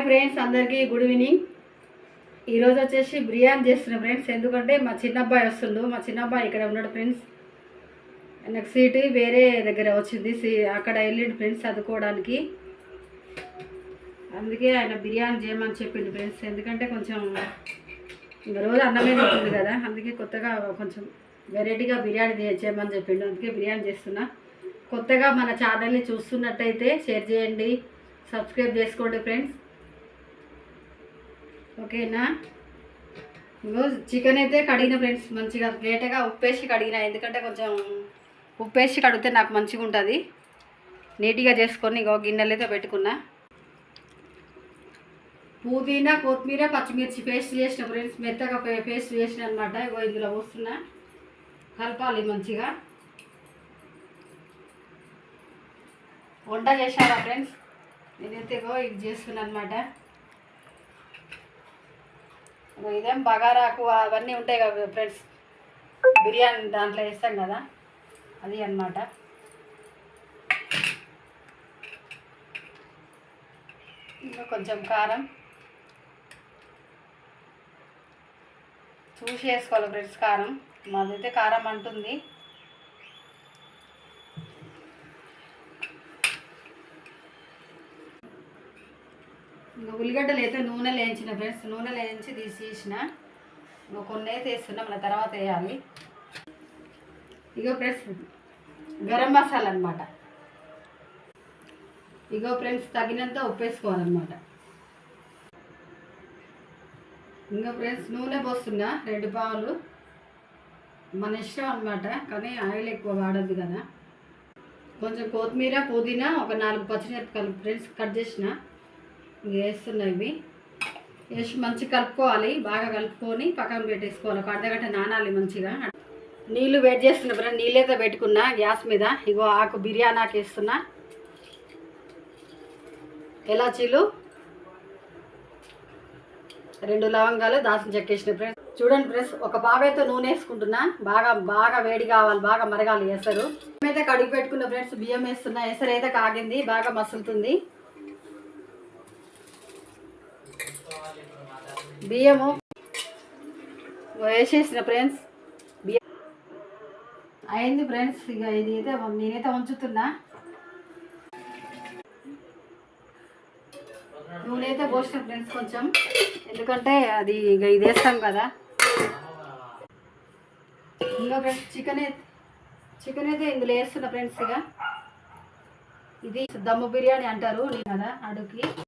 Hi friends అందరికీ good evening ఈరోజు వచ్చేసి బిర్యానీ చేస్తున్నా ఫ్రెండ్స్ ఎందుకంటే మా చిన్నబ్బాయి వస్తుండు. మా చిన్నబ్బాయి ఇక్కడ ఉన్నాడు ఫ్రెండ్స్ నాకు సీటు వేరే దగ్గర వచ్చింది. సీ అక్కడ వెళ్ళిండు ఫ్రెండ్స్ చదువుకోవడానికి. అందుకే ఆయన బిర్యానీ చేయమని చెప్పిండు ఫ్రెండ్స్ ఎందుకంటే కొంచెం రోజు అన్నమే ఉంటుంది కదా. అందుకే కొత్తగా కొంచెం వెరైటీగా బిర్యానీ చేయమని చెప్పిండు. అందుకే బిర్యానీ చేస్తున్నా. కొత్తగా మన ఛానల్ని చూస్తున్నట్టయితే షేర్ చేయండి. సబ్స్క్రైబ్ చేసుకోండి ఫ్రెండ్స్ ఓకేనా? ఇంకో చికెన్ అయితే కడిగిన ఫ్రెండ్స్ మంచిగా లేటగా ఉప్పేసి కడిగిన ఎందుకంటే కొంచెం ఉప్పేసి కడిగితే నాకు మంచిగా ఉంటుంది. నీట్గా చేసుకొని ఇంకో గిన్నెలు అయితే పెట్టుకున్నా. పుదీనా కొత్తిమీర పచ్చిమిర్చి పేస్ట్ చేసిన ఫ్రెండ్స్ మెత్తగా పేస్ట్ చేసిన అనమాట ఇగో ఇందులో పోస్తున్నా. కలపాలి మంచిగా. వంట చేశారా ఫ్రెండ్స్ నేనైతే ఇగో ఇది చేస్తున్నా అనమాట ఇదేం బగారాకు అవన్నీ ఉంటాయి కదా ఫ్రెండ్స్ బిర్యానీ దాంట్లో వేస్తాం కదా అది అన్నమాట. ఇంకా కొంచెం కారం. చూసి వేసుకోవాలి ఫ్రెండ్స్ కారం. మాదైతే కారం అంటుంది. ఇంకా ఉల్లిగడ్డలు అయితే నూనె వేయించిన ఫ్రెండ్స్ నూనెలో వేయించి తీసేసిన. ఇంకా కొన్ని అయితే వేస్తున్నా మన తర్వాత వేయాలి. ఇగో ఫ్రెండ్స్ గరం మసాలా అనమాట ఇగో ఫ్రెండ్స్ తగినంత ఉప్పు వేసుకోవాలన్నమాట. ఇంకా ఫ్రెండ్స్ నూనె పోస్తున్నా రెండు పావులు. మన ఇష్టం అనమాట కానీ ఆయిల్ ఎక్కువ వాడద్దు కదా. కొంచెం కొత్తిమీర పుదీనా ఒక నాలుగు పచ్చిమిరపకాయలు ఫ్రెండ్స్ కట్ చేసిన. వేస్తున్నాయి ఇవి వేసి మంచిగా కలుపుకోవాలి బాగా కలుపుకొని పక్కన పెట్టేసుకోవాలి. ఒక అర్ధగంట నానాలి మంచిగా. నీళ్ళు వేడి చేస్తున్నా ఫ్రెండ్ నీళ్ళైతే పెట్టుకున్నా గ్యాస్ మీద. ఇగో ఆకు బిర్యానీ ఆకు వేస్తున్నా. ఎలాచీలు? రెండు లవంగాలు దాల్చిన చెక్క వేసిన ఫ్రెండ్స్. చూడండి ఫ్రెండ్స్ ఒక బావైతే నూనె వేసుకుంటున్నా. బాగా బాగా వేడి కావాలి బాగా మరగాలి ఎసరు. బియ్యం అయితే కడిగి పెట్టుకున్న ఫ్రెండ్స్ బియ్యం వేస్తున్నా. ఎసరు అయితే కాగింది బాగా మసులుతుంది. బియ్యము. వేసేసిన ఫ్రెండ్స్ బియ్యం అయింది ఫ్రెండ్స్ ఇక ఇది అయితే నేనైతే ఉంచుతున్నా నూనె అయితే పోసిన ఫ్రెండ్స్ కొంచెం. ఎందుకంటే అది ఇక ఇది వేస్తాం కదా. ఇంకా ఫ్రెండ్స్ చికెన్ చికెన్ అయితే ఇందులో వేస్తున్నా ఫ్రెండ్స్ ఇక ఇది దమ్ము బిర్యానీ అంటారు కదా అడుగుకి.